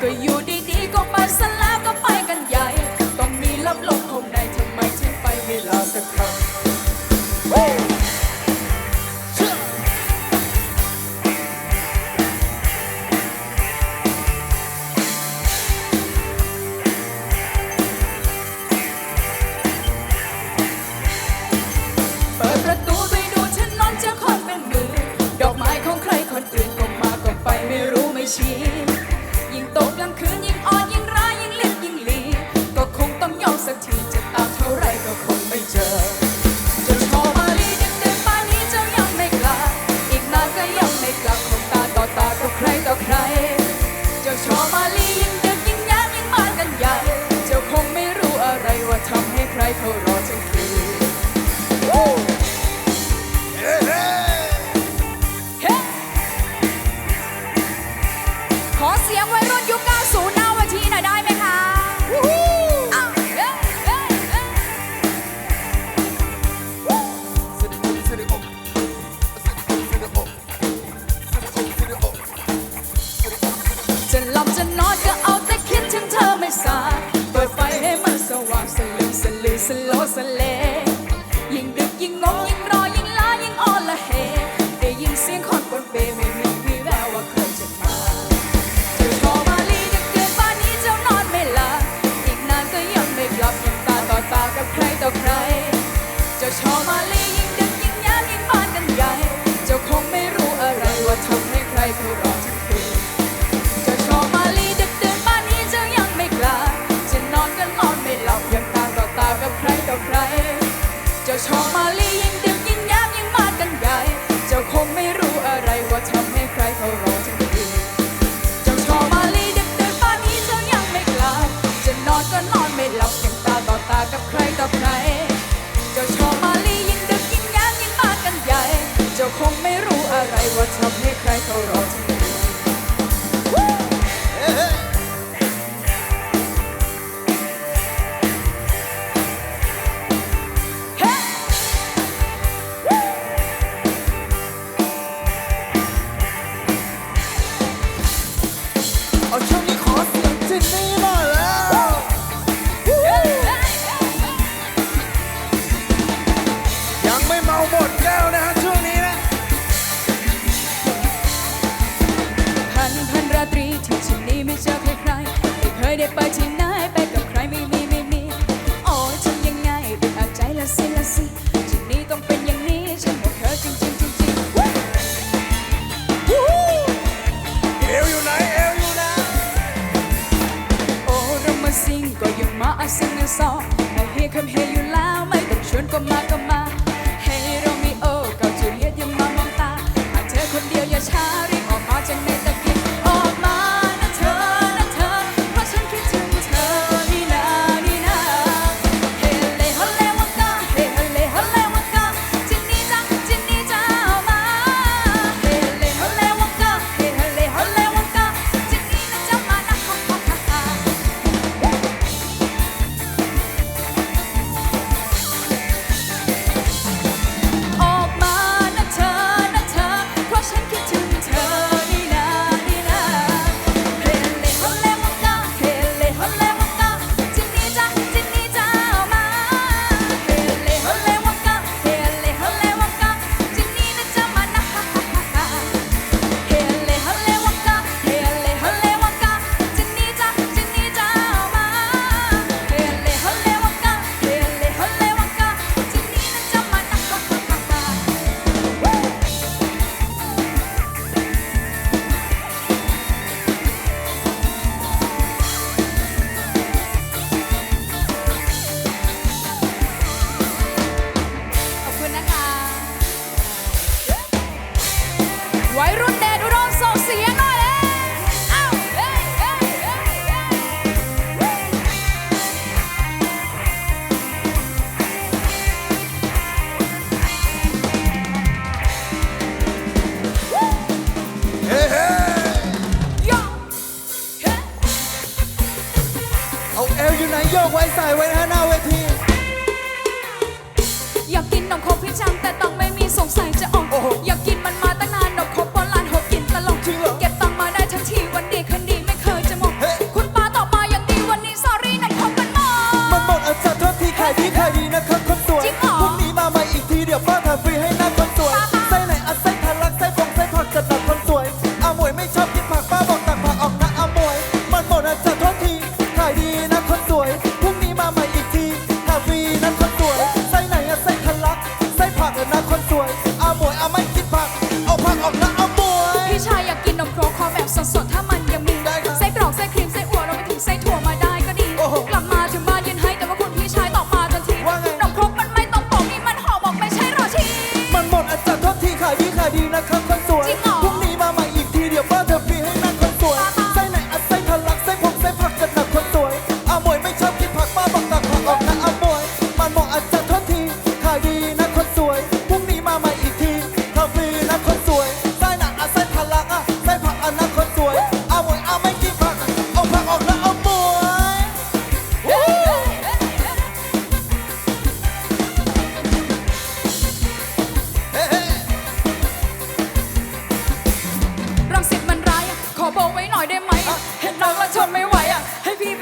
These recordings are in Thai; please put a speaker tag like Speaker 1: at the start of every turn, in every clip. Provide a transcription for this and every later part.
Speaker 1: ก็อยู่ ใครเท่าไร I put Bóg niechaj to robi. ได้ไปที่ไหนไปกับใครไม่มีไม่มี โอ้ยทำยังไงอึดอั
Speaker 2: ด
Speaker 1: ใจละสิละสิทีนี้ต้องเป็นอย่างนี้ฉันบอกเธอจริงจริงจริงจริง
Speaker 2: เอวอยู่ไหนเอวอยู่ไหน
Speaker 1: โอ้เรำมาซิงก็ยังมาอาซิงนะซอ I hear come here you loud ไม่ต้องชวนก็มาก็มา วัยรุ่นเ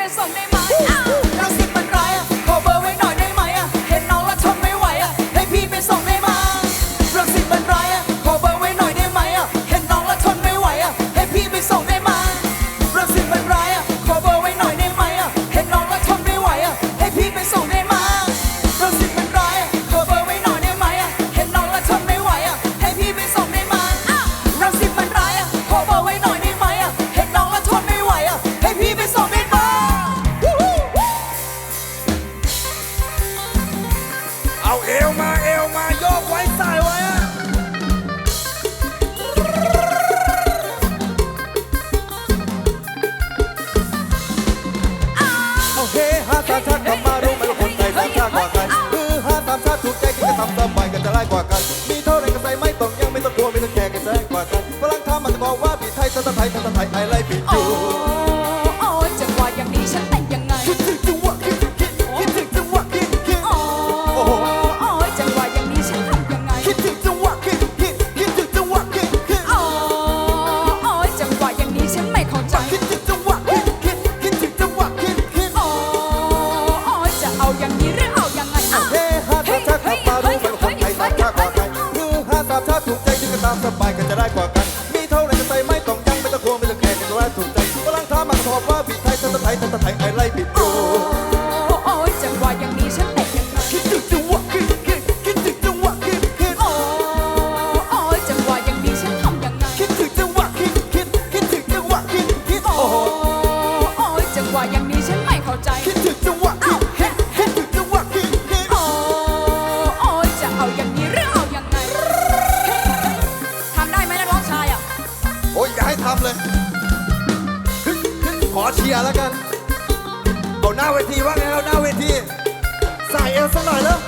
Speaker 1: Sunday morning. า
Speaker 3: ชาติกลั
Speaker 1: บมารู้ไหมว่าคนไทยสร้าง
Speaker 3: ชาติกว่ากันคือหาตามชาติถูกใจที่จะทำสบายกันจะไล่กว่ากัน มีเท่าไรก็ใส่ไม่ต้องยังไม่ต้องกลัวไม่ต้องแก่กันแซงกว่ากันฝรั่งทำมันจะบอกว่าปีไทย
Speaker 1: ภาษาไท
Speaker 3: ยภาษาไทยไอไล่ปีจู
Speaker 1: ให้ทำ
Speaker 3: เลย ขอเชียร์แล้วกัน
Speaker 2: เอาหน้าเวทีว่าไงเอาหน้าเวที
Speaker 3: ใส่เอวสักหน่อยแล้ว